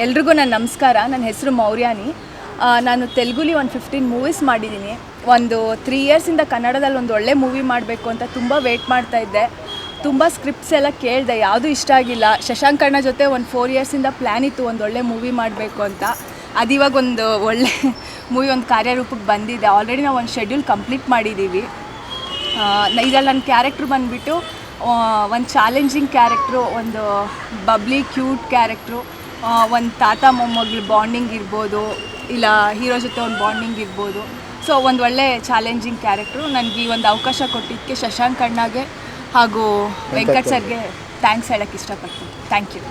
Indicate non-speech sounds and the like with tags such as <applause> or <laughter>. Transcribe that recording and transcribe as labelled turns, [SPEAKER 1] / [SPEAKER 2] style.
[SPEAKER 1] ಎಲ್ರಿಗೂ ನನ್ನ ನಮಸ್ಕಾರ. ನನ್ನ ಹೆಸರು ಮೌರ್ಯಾನಿ. ನಾನು ತೆಲುಗುಲಿ ಒಂದು ಫಿಫ್ಟೀನ್ ಮೂವೀಸ್ ಮಾಡಿದ್ದೀನಿ. ಒಂದು ತ್ರೀ ಇಯರ್ಸಿಂದ ಕನ್ನಡದಲ್ಲಿ ಒಂದು ಒಳ್ಳೆ ಮೂವಿ ಮಾಡಬೇಕು ಅಂತ ತುಂಬ ವೆಯ್ಟ್ ಮಾಡ್ತಾ ಇದ್ದೆ. ತುಂಬ ಸ್ಕ್ರಿಪ್ಟ್ಸ್ ಎಲ್ಲ ಕೇಳಿದೆ, ಯಾವುದೂ ಇಷ್ಟ ಆಗಿಲ್ಲ. ಶಶಾಂಕಣ್ಣ ಜೊತೆ ಒಂದು ಫೋರ್ ಇಯರ್ಸಿಂದ ಪ್ಲ್ಯಾನ್ ಇತ್ತು ಒಂದು ಒಳ್ಳೆ ಮೂವಿ ಮಾಡಬೇಕು ಅಂತ. ಅದು ಇವಾಗ ಒಂದು ಒಳ್ಳೆ <laughs> ಮೂವಿ ಒಂದು ಕಾರ್ಯರೂಪಕ್ಕೆ ಬಂದಿದೆ. ಆಲ್ರೆಡಿ ನಾವು ಒಂದು ಶೆಡ್ಯೂಲ್ ಕಂಪ್ಲೀಟ್ ಮಾಡಿದ್ದೀವಿ. ಇದರಲ್ಲಿ ನನ್ನ ಕ್ಯಾರೆಕ್ಟ್ರ್ ಬಂದುಬಿಟ್ಟು ಒಂದು ಚಾಲೆಂಜಿಂಗ್ ಕ್ಯಾರೆಕ್ಟ್ರು ಒಂದು ಬಬ್ಲಿ ಕ್ಯೂಟ್ ಕ್ಯಾರೆಕ್ಟ್ರು ಒಂದು ತಾತ ಮೊಮ್ಮಗಳು ಬಾಂಡಿಂಗ್ ಇರ್ಬೋದು ಇಲ್ಲ ಹೀರೋ ಜೊತೆ ಒಂದು ಬಾಂಡಿಂಗ್ ಇರ್ಬೋದು. ಸೊ ಒಂದು ಒಳ್ಳೆ ಚಾಲೆಂಜಿಂಗ್ ಕ್ಯಾರೆಕ್ಟ್ರು ನನಗೆ ಈ ಒಂದು ಅವಕಾಶ ಕೊಟ್ಟಿದ್ದಕ್ಕೆ ಶಶಾಂಕ್ ಅಣ್ಣಗೆ ಹಾಗೂ ವೆಂಕಟ್ ಸರ್ಗೆ. ಥ್ಯಾಂಕ್ಸ್ ಹೇಳೋಕ್ಕೆ ಇಷ್ಟಪಡ್ತೀನಿ. Thank you